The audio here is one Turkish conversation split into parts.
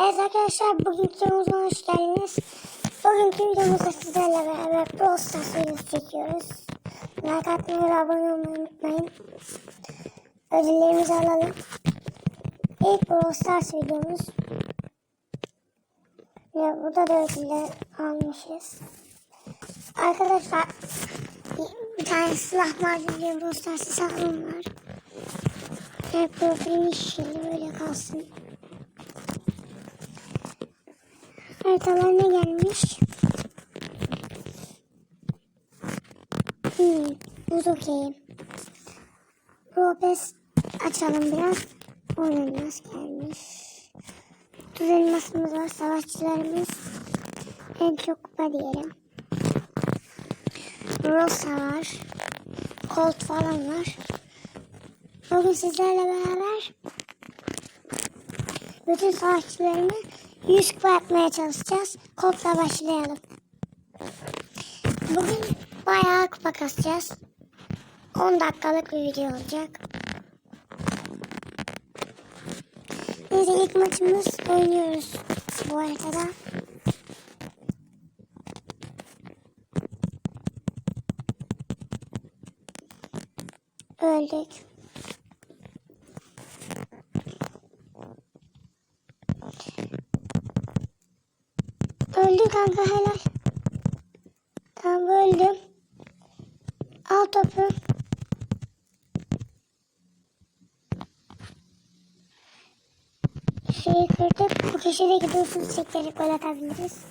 Evet arkadaşlar bugünkü videomuza hoş geldiniz. Bugünkü videomuzda sizlerle beraber Brawl Stars videosu çekiyoruz. Like atmayı ve abone olmayı unutmayın. Ödüllerimizi alalım. İlk Brawl Stars videomuz. Ve burada da ödüller almışız. Arkadaşlar bir tane silah diye Brawl Stars hesabım var. Her profilim işleri böyle kalsın. Haritalar ne gelmiş? Hmm, buz okey. Robes açalım biraz. Nasıl gelmiş? Tuz elmasımız var. Savaşçılarımız. En çok kupa diyelim. Rosa var. Colt falan var. Bugün sizlerle beraber bütün savaşçılarımı 100 kupa yapmaya çalışacağız. Colt'la başlayalım. Bugün bayağı kupa kasacağız. 10 dakikalık bir video olacak. Neyse ilk maçımız oynuyoruz bu haritada. Öldük. Öldü kanka helal. Tamam öldüm. Al topu. Şeyi kırdık. Bu köşedeki dursun çiçekleri gol atabiliriz.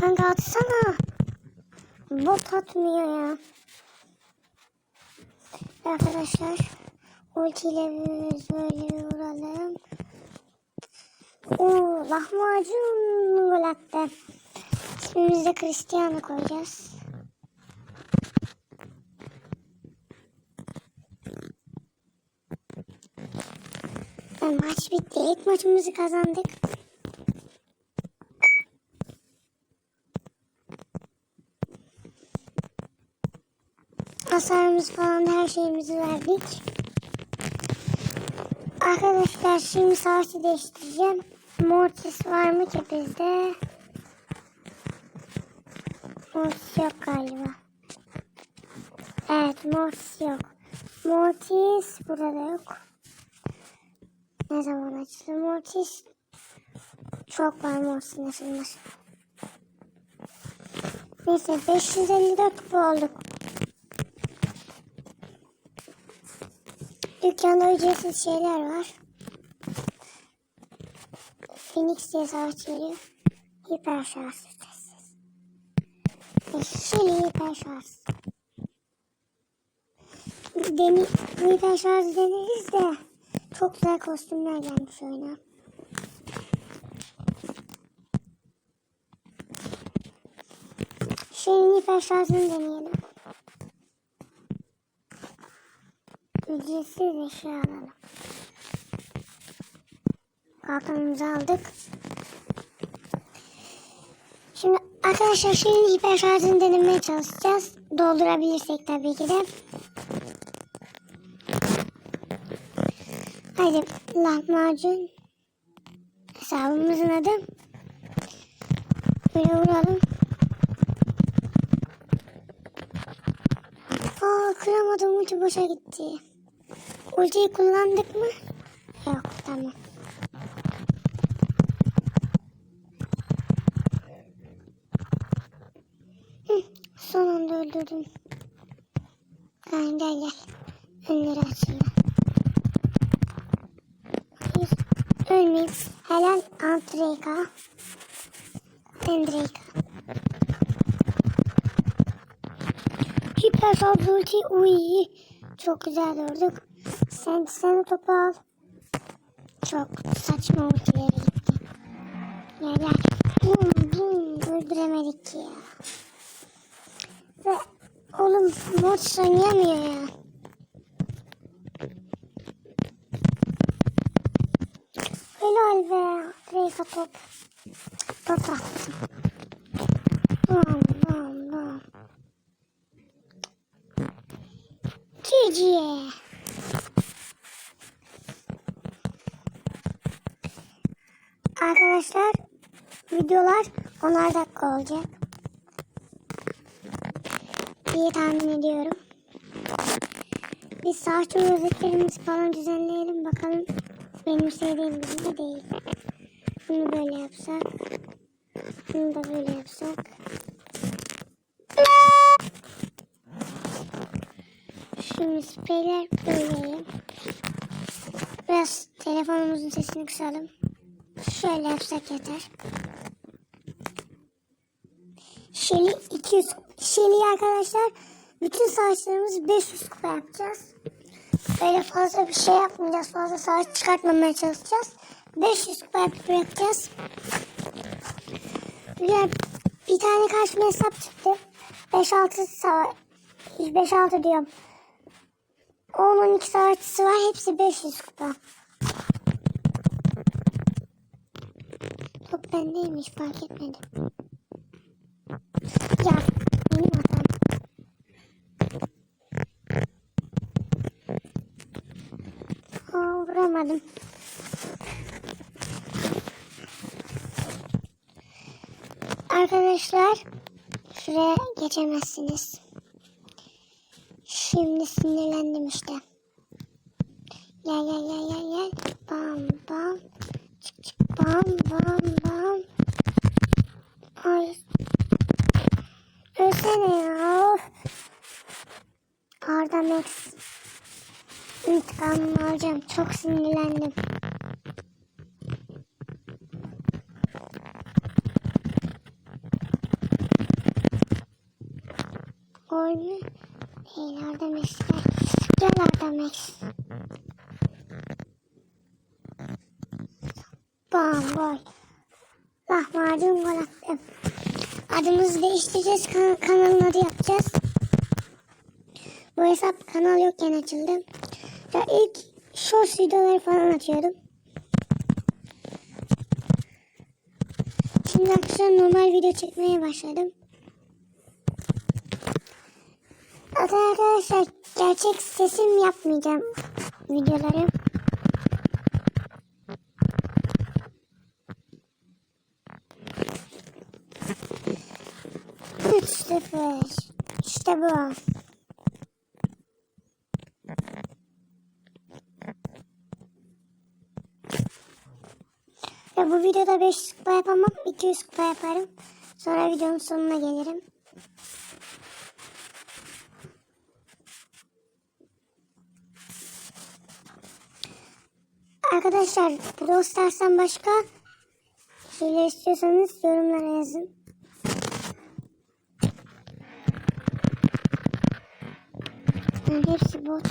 Kanka atsana. Bot atmıyor ya. Arkadaşlar ultiyle biz böyle vuralım. Oo, lahmacun gol attı. İsmimizi Cristiano koyacağız. Maç bitti. İlk maçımızı kazandık. Hasarımız falan her şeyimizi verdik. Arkadaşlar şimdi savaşı değiştireceğim. Mortis var mı ki bizde? Mortis yok galiba. Evet Mortis yok. Mortis burada da yok. Ne zaman açıldı Mortis? Çok var Mortis'in açılması. Neyse 554 kupa olduk. Dükkanda ücretsiz şeyler var. Phoenix diye savaş geliyor. Hiper şarj sessiz. Yeşil hiper şarj. Deni, hiper şarj deneriz de çok güzel kostümler gelmiş oyuna. Şeyin hiper şarjını deneyelim. Ücretsiz eşya alalım. Kalkanımızı aldık. Şimdi arkadaşlar şeyin hiper şarjını denemeye çalışacağız. Doldurabilirsek tabii ki de. Hadi lahmacun. Hesabımızın adı. Böyle vuralım. Aa kıramadım ulti boşa gitti. Ultiyi kullandık mı? Yok tamam. Hı, son anda öldürdüm. Gel gel gel. Önleri açıldı. Hayır. Ölmeyeyim. Helal Antreka. Andreka. Hiper şarj ulti. Uy. Çok güzel durduk sen sen topu al. Çok saçma ultilere gitti. Ya gel. Bin bin öldüremedik ya. Ve oğlum bot oynayamıyor ya. Helal be. Reysa top. Top attım. Bam bam. GG. Arkadaşlar videolar 10'ar dakika olacak. diye tahmin ediyorum. Biz saçma özetlerimizi falan düzenleyelim bakalım. Benim sevdiğim gibi değil. Bunu böyle yapsak. Bunu da böyle yapsak. Şimdi spreyler koyayım. Biraz telefonumuzun sesini kısalım. Şöyle yapsak yeter. Şeli 200 Şeli arkadaşlar bütün saçlarımızı 500 kupa yapacağız. Öyle fazla bir şey yapmayacağız. Fazla saç çıkartmamaya çalışacağız. 500 kupa yapacağız. Bir, bir tane karşıma hesap çıktı. 5-6 savaş 5-6 diyorum. 10-12 savaşçısı var. Hepsi 500 kupa. Bendeymiş fark etmedim. Ya benim hatam. Aa, vuramadım. Arkadaşlar şuraya geçemezsiniz. Şimdi sinirlendim işte. Gel gel gel gel gel. Bam bam. Bam bam bam. Ay. Ölsene ya. Arda Max. İntikamımı alacağım. Çok sinirlendim. Mü? Değil Arda Max. Gel Arda Max. Bam gol. Lahmacun gol attım. Adımızı değiştireceğiz. Kan kanalın adı yapacağız. Bu hesap kanal yokken açıldı. Ya ilk short videoları falan atıyordum. Şimdi arkadaşlar normal video çekmeye başladım. Arkadaşlar gerçek sesim yapmayacağım videoları. Üç sıfır. İşte bu. Ve bu videoda 500 kupa yapamam. 200 kupa yaparım. Sonra videonun sonuna gelirim. Arkadaşlar Brawl Stars'tan başka şeyler istiyorsanız yorumlara yazın. Yani hepsi bot.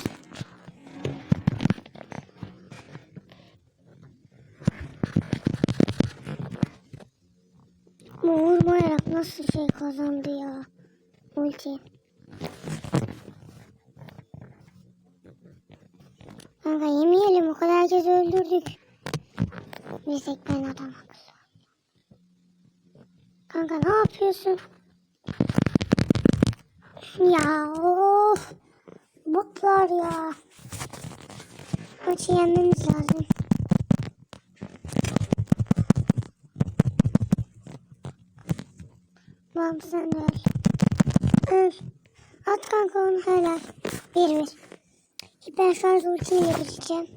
Ama vurmayarak nasıl şey kazandı ya. Ulti. Kanka yemeyelim o kadar kez öldürdük. Bir tek adam. Kanka ne yapıyorsun? Ya of. Botlar ya. Maçı yenmemiz lazım. Tamam sen de öl. Öl. At kanka onu helal. Bir bir. Hiper şarj ultiyle geçeceğim.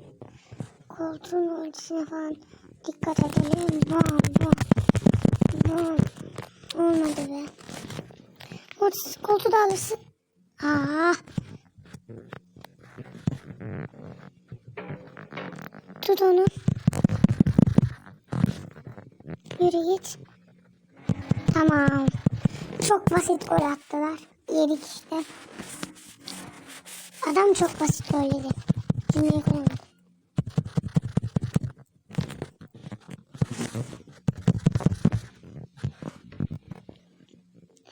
Koltuğun ultisine falan dikkat edelim. Bam bam. Bam. Olmadı be. Ultisi koltuğu da alırsın. Aa. Tut onu. Yürü git. Tamam. Çok basit gol attılar. Yedik işte. Adam çok basit gol yedi. Cümleyi kuramadım.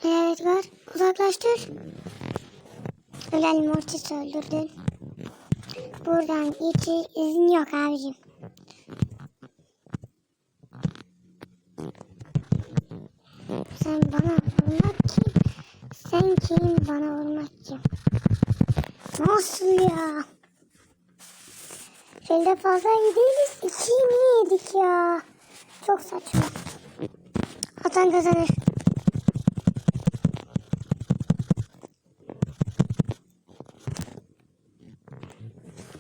Evet var. Uzaklaştır. Ölen Mortis öldürdün. Buradan hiç izin yok abicim. Sen bana kim bana vurmak kim? Nasıl ya? Şöyle fazla iyi değiliz. İkiyi niye yedik ya? Çok saçma. Atan kazanır.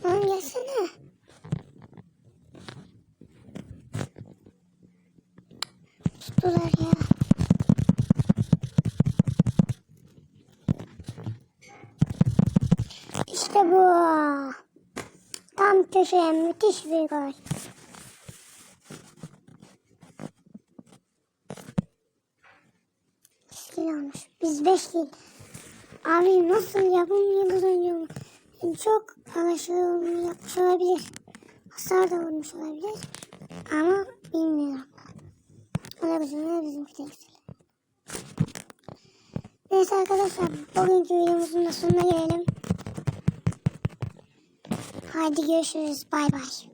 Lan gelsene. Tuttular ya. İşte bu. Köşeye müthiş bir gol. Skill olmuş. Biz beş değil. Abi nasıl yapım oynuyorum. Çok anlaşılma yapmış olabilir. Hasar da vurmuş olabilir. Ama bilmiyorum. O da bizim, o da bizimki de güzel. Neyse arkadaşlar bugünkü videomuzun da sonuna gelelim. Haydi görüşürüz. Bay bay.